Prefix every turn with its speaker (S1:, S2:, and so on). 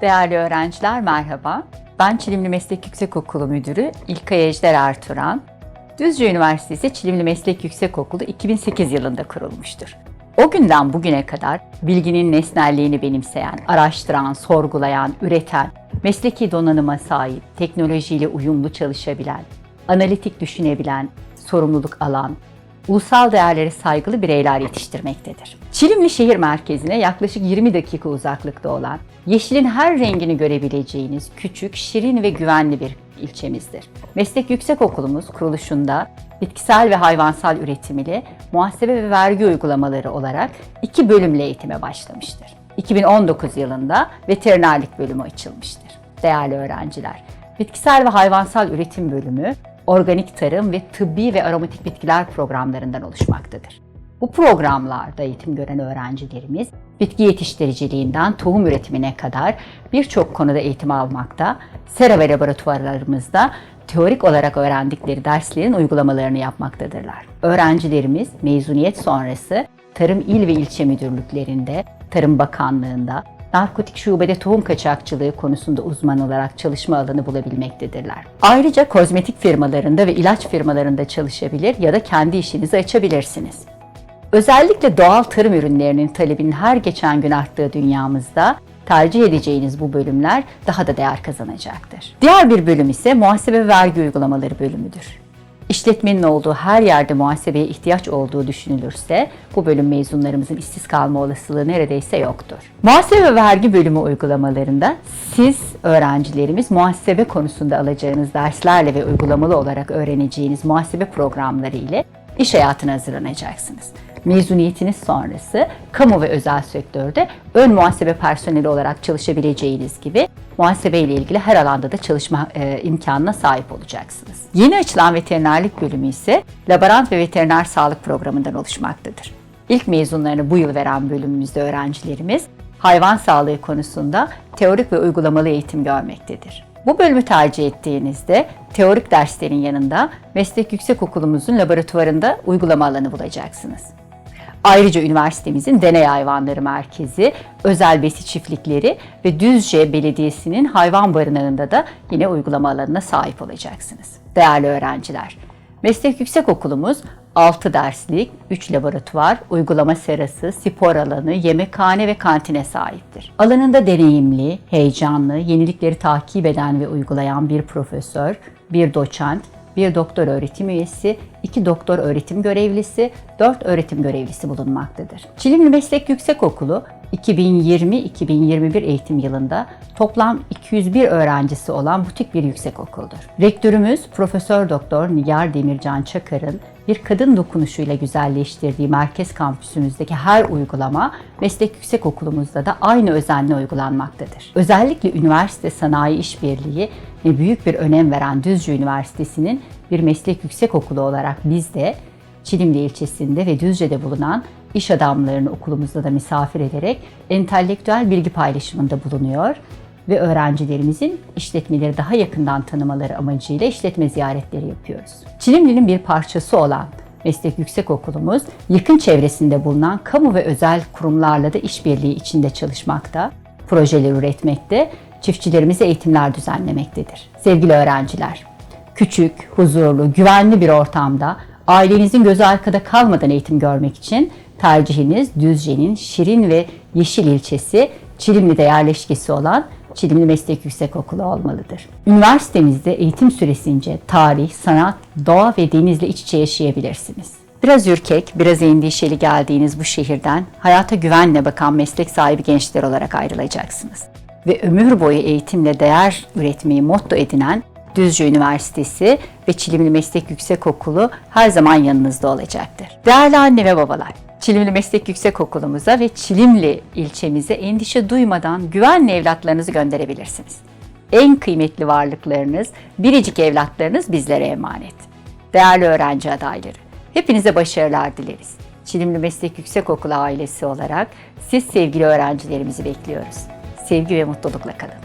S1: Değerli öğrenciler merhaba. Ben Çilimli Meslek Yüksekokulu Müdürü İlkay Ejder Ertuğran. Düzce Üniversitesi Çilimli Meslek Yüksekokulu 2008 yılında kurulmuştur. O günden bugüne kadar bilginin nesnelliğini benimseyen, araştıran, sorgulayan, üreten, mesleki donanıma sahip, teknolojiyle uyumlu çalışabilen, analitik düşünebilen, sorumluluk alan, ulusal değerlere saygılı bireyler yetiştirmektedir. Çilimli şehir merkezine yaklaşık 20 dakika uzaklıkta olan, yeşilin her rengini görebileceğiniz küçük, şirin ve güvenli bir ilçemizdir. Meslek Yüksekokulumuz kuruluşunda bitkisel ve hayvansal üretim ile muhasebe ve vergi uygulamaları olarak iki bölümle eğitime başlamıştır. 2019 yılında veterinerlik bölümü açılmıştır. Değerli öğrenciler, bitkisel ve hayvansal üretim bölümü organik tarım ve tıbbi ve aromatik bitkiler programlarından oluşmaktadır. Bu programlarda eğitim gören öğrencilerimiz bitki yetiştiriciliğinden tohum üretimine kadar birçok konuda eğitim almakta, sera ve laboratuvarlarımızda teorik olarak öğrendikleri derslerin uygulamalarını yapmaktadırlar. Öğrencilerimiz mezuniyet sonrası Tarım İl ve İlçe Müdürlüklerinde, Tarım Bakanlığı'nda, narkotik şubede tohum kaçakçılığı konusunda uzman olarak çalışma alanı bulabilmektedirler. Ayrıca kozmetik firmalarında ve ilaç firmalarında çalışabilir ya da kendi işinizi açabilirsiniz. Özellikle doğal tarım ürünlerinin talebinin her geçen gün arttığı dünyamızda tercih edeceğiniz bu bölümler daha da değer kazanacaktır. Diğer bir bölüm ise muhasebe ve vergi uygulamaları bölümüdür. İşletmenin olduğu her yerde muhasebeye ihtiyaç olduğu düşünülürse bu bölüm mezunlarımızın işsiz kalma olasılığı neredeyse yoktur. Muhasebe ve vergi bölümü uygulamalarında siz öğrencilerimiz muhasebe konusunda alacağınız derslerle ve uygulamalı olarak öğreneceğiniz muhasebe programları ile iş hayatına hazırlanacaksınız. Mezuniyetiniz sonrası kamu ve özel sektörde ön muhasebe personeli olarak çalışabileceğiniz gibi muhasebe ile ilgili her alanda da çalışma e, imkanına sahip olacaksınız. Yeni açılan veterinerlik bölümü ise laborant ve veteriner sağlık programından oluşmaktadır. İlk mezunlarını bu yıl veren bölümümüzde öğrencilerimiz hayvan sağlığı konusunda teorik ve uygulamalı eğitim görmektedir. Bu bölümü tercih ettiğinizde teorik derslerin yanında meslek yüksekokulumuzun laboratuvarında uygulama alanı bulacaksınız. Ayrıca üniversitemizin deney hayvanları merkezi, özel besi çiftlikleri ve Düzce Belediyesi'nin hayvan barınağında da yine uygulama alanına sahip olacaksınız. Değerli öğrenciler, Meslek Yüksekokulumuz 6 derslik, 3 laboratuvar, uygulama serası, spor alanı, yemekhane ve kantine sahiptir. Alanında deneyimli, heyecanlı, yenilikleri takip eden ve uygulayan bir profesör, bir doçent, bir doktor öğretim üyesi, iki doktor öğretim görevlisi, dört öğretim görevlisi bulunmaktadır. Çilimli Meslek Yüksekokulu 2020-2021 eğitim yılında toplam 201 öğrencisi olan butik bir yüksekokuldur. Rektörümüz Profesör Doktor Nigar Demircan Çakar'ın bir kadın dokunuşuyla güzelleştirdiği merkez kampüsümüzdeki her uygulama meslek yüksekokulumuzda da aynı özenle uygulanmaktadır. Özellikle üniversite sanayi işbirliği ve büyük bir önem veren Düzce Üniversitesi'nin bir meslek yüksekokulu olarak biz de Çilimli ilçesinde ve Düzce'de bulunan iş adamlarını okulumuzda da misafir ederek entelektüel bilgi paylaşımında bulunuyor ve öğrencilerimizin işletmeleri daha yakından tanımaları amacıyla işletme ziyaretleri yapıyoruz. Çilimli'nin bir parçası olan Meslek Yüksekokulumuz yakın çevresinde bulunan kamu ve özel kurumlarla da işbirliği içinde çalışmakta, projeler üretmekte, çiftçilerimize eğitimler düzenlemektedir. Sevgili öğrenciler, küçük, huzurlu, güvenli bir ortamda ailenizin gözü arkada kalmadan eğitim görmek için tercihiniz Düzce'nin şirin ve yeşil ilçesi Çilimli'de yerleşkesi olan Çilimli Meslek Yüksekokulu olmalıdır. Üniversitemizde eğitim süresince tarih, sanat, doğa ve denizle iç içe yaşayabilirsiniz. Biraz ürkek, biraz endişeli geldiğiniz bu şehirden hayata güvenle bakan meslek sahibi gençler olarak ayrılacaksınız. Ve ömür boyu eğitimle değer üretmeyi motto edinen Düzce Üniversitesi ve Çilimli Meslek Yüksekokulu her zaman yanınızda olacaktır. Değerli anne ve babalar, Çilimli Meslek Yüksekokulumuza ve Çilimli ilçemize endişe duymadan güvenle evlatlarınızı gönderebilirsiniz. En kıymetli varlıklarınız, biricik evlatlarınız bizlere emanet. Değerli öğrenci adayları, hepinize başarılar dileriz. Çilimli Meslek Yüksekokulu ailesi olarak siz sevgili öğrencilerimizi bekliyoruz. Sevgi ve mutlulukla kalın.